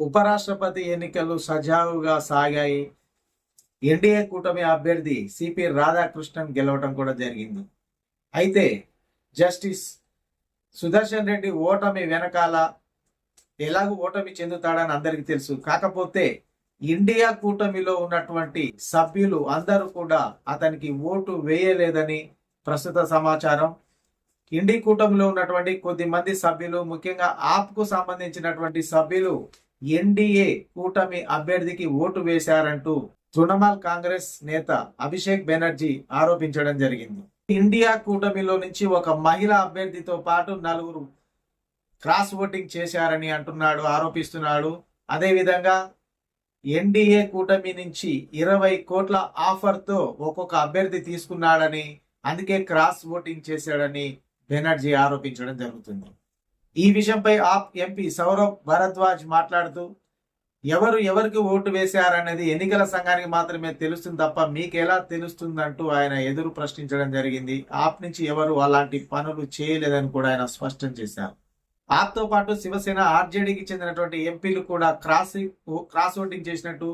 ఉపరాష్ట్రపతి ఎన్నికలు సజావుగా సాగాయి. ఎన్డీఏ కూటమి అభ్యర్థి సిపి రాధాకృష్ణన్ గెలవటం కూడా జరిగింది. అయితే జస్టిస్ సుదర్శన్ రెడ్డి ఓటమి వెనకాల ఎలాగూ ఓటమి చెందుతాడని అందరికీ తెలుసు. కాకపోతే ఇండియా కూటమిలో ఉన్నటువంటి సభ్యులు అందరూ కూడా అతనికి ఓటు వేయలేదని ప్రస్తుత సమాచారం. ఇండి కూటమిలో ఉన్నటువంటి కొద్ది మంది సభ్యులు ముఖ్యంగా ఆప్కు సంబంధించినటువంటి సభ్యులు ఎన్డీఏ కూటమి అభ్యర్థికి ఓటు వేశారంటూ తృణమూల్ కాంగ్రెస్ నేత అభిషేక్ బెనర్జీ ఆరోపించడం జరిగింది. ఇండియా కూటమిలో నుంచి ఒక మహిళ అభ్యర్థితో పాటు నలుగురు క్రాస్ ఓటింగ్ చేశారని అంటున్నాడు ఆరోపిస్తున్నాడు. అదేవిధంగా ఎన్డీఏ కూటమి నుంచి ఇరవై కోట్ల ఆఫర్తో ఒక్కొక్క అభ్యర్థి తీసుకున్నాడని అందుకే క్రాస్ ఓటింగ్ చేశాడని బెనర్జీ ఆరోపించడం జరుగుతుంది. ఈ విషయంపై ఆప్ ఎంపీ సౌరవ్ భరద్వాజ్ మాట్లాడుతూ ఎవరు ఎవరికి ఓటు వేశారనేది ఎన్నికల సంఘానికి మాత్రమే తెలుస్తుంది తప్ప మీకెలా తెలుస్తుందంటూ ఆయన ఎదురు ప్రశ్నించడం జరిగింది. ఆప్ నుంచి ఎవరు అలాంటి పనులు చేయలేదని కూడా ఆయన స్పష్టం చేశారు. ఆప్తో పాటు శివసేన ఆర్జేడీకి చెందినటువంటి ఎంపీలు కూడా క్రాస్ క్రాస్ ఓటింగ్ చేసినట్టు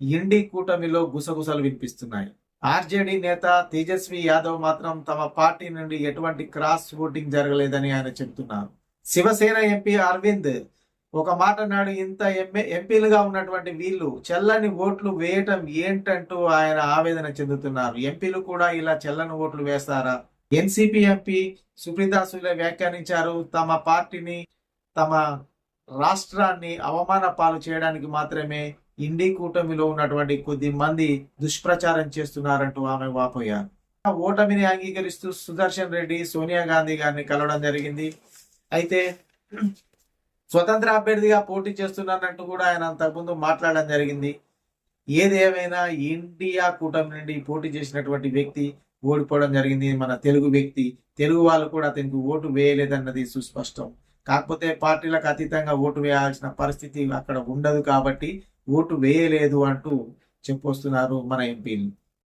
ఇండి కూటమిలో గుసగుసలు వినిపిస్తున్నాయి. ఆర్జేడీ నేత తేజస్వి యాదవ్ మాత్రం తమ పార్టీ నుండి ఎటువంటి క్రాస్ ఓటింగ్ జరగలేదని ఆయన చెబుతున్నారు. శివసేన ఎంపీ అరవింద్ ఒక మాట నాడు ఇంత ఎంఏ ఎంపీలుగా ఉన్నటువంటి వీళ్ళు చెల్లని ఓట్లు వేయటం ఏంటంటూ ఆయన ఆవేదన చెందుతున్నారు. ఎంపీలు కూడా ఇలా చెల్లని ఓట్లు వేస్తారా? ఎన్సిపి ఎంపీ సుప్రీదాసులే వ్యాఖ్యానించారు తమ పార్టీని తమ రాష్ట్రాన్ని అవమాన పాలు చేయడానికి మాత్రమే ఇండి కూటమిలో ఉన్నటువంటి కొద్ది మంది దుష్ప్రచారం చేస్తున్నారంటూ ఆమె వాపోయారు. ఓటమిని అంగీకరిస్తూ సుదర్శన్ రెడ్డి సోనియా గాంధీ గారిని కలవడం జరిగింది. అయితే స్వతంత్ర అభ్యర్థిగా పోటీ చేస్తున్నానంటూ కూడా ఆయన అంతకుముందు మాట్లాడడం జరిగింది. ఏదేమైనా ఇండియా కూటమి నుండి పోటీ చేసినటువంటి వ్యక్తి ఓడిపోవడం జరిగింది. మన తెలుగు వ్యక్తి తెలుగు వాళ్ళు కూడా అతనికి ఓటు వేయలేదన్నది సుస్పష్టం. కాకపోతే పార్టీలకు అతీతంగా ఓటు వేయాల్సిన పరిస్థితి అక్కడ ఉండదు కాబట్టి ఓటు వేయలేదు అంటూ చెప్పొస్తున్నారు మన ఎంపీలు.